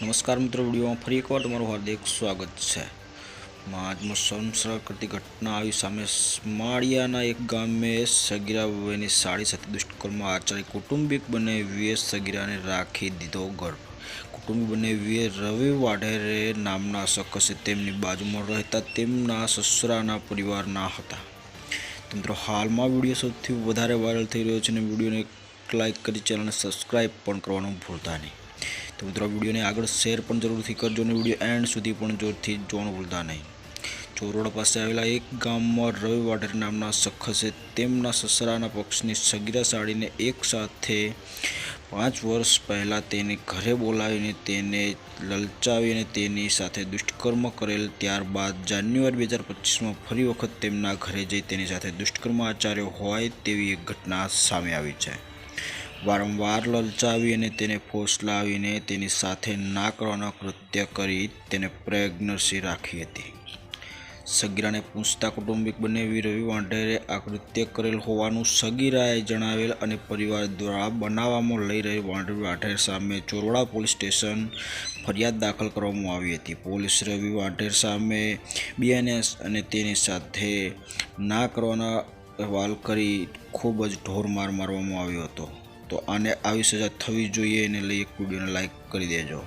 નમસ્કાર મિત્રો, વિડીયોમાં ફરી એકવાર તમારું હાર્દિક સ્વાગત છે. આજમાં સંસર્ગ કરતી ઘટના આવી સામે માળિયાના એક ગામે સગીરા વયની સાડી સાથે દુષ્કર્મ આચરી કુટુંબિક બનાવીએ સગીરાને રાખી દીધો ગર્ભ. કુટુંબી બનાવીએ રવિ વાઢેરે નામના શખ્સે તેમની બાજુમાં રહેતા તેમના સસરાના પરિવારના હતા. તંત્ર હાલમાં વીડિયો સૌથી વધારે વાયરલ થઈ રહ્યો છે અને વિડીયોને લાઇક કરી ચેનલને સબસ્ક્રાઈબ પણ કરવાનું ભૂલતા નહીં. તો મિત્રો વિડીયોને આગળ શેર પણ જરૂરથી કરજો અને વીડિયો એન્ડ સુધી પણ જોરથી જોવાનું ભૂલતા નહીં. ચોરોડ પાસે આવેલા એક ગામમાં રવિ વાઢેર નામના શખ્સે તેમના સસરાના પક્ષની સગીરા સાડીને એક સાથે પાંચ વર્ષ પહેલાં તેને ઘરે બોલાવીને તેને લલચાવીને તેની સાથે દુષ્કર્મ કરેલ. ત્યારબાદ જાન્યુઆરી બે હજાર પચીસમાં ફરી વખત તેમના ઘરે જઈ તેની સાથે દુષ્કર્મ આચાર્યો હોય તેવી એક ઘટના સામે આવી છે. વારંવાર લલચાવી અને તેને ફોસલાવીને તેની સાથે ના કરવાના કૃત્ય કરી તેને પ્રેગ્નન્સી રાખી હતી. સગીરાને પૂછતા કુટુંબિક બંને રવિ વાંઢેરે આ કૃત્ય કરેલ હોવાનું સગીરાએ જણાવેલ અને પરિવાર દ્વારા બનાવવામાં લઈ રહેલ વાંઢેર વાઢેર સામે ચોરવાડા પોલીસ સ્ટેશન ફરિયાદ દાખલ કરવામાં આવી હતી. પોલીસ રવિ વાંઢેર સામે બીએનએસ અને તેની સાથે ના કરવાના અહેવાલ કરી ખૂબ જ ઢોર માર મારવામાં આવ્યો હતો. તો આને આવી સજા થવી જોઈએ એને લઈ એક વિડીયોને લાઇક કરી દેજો.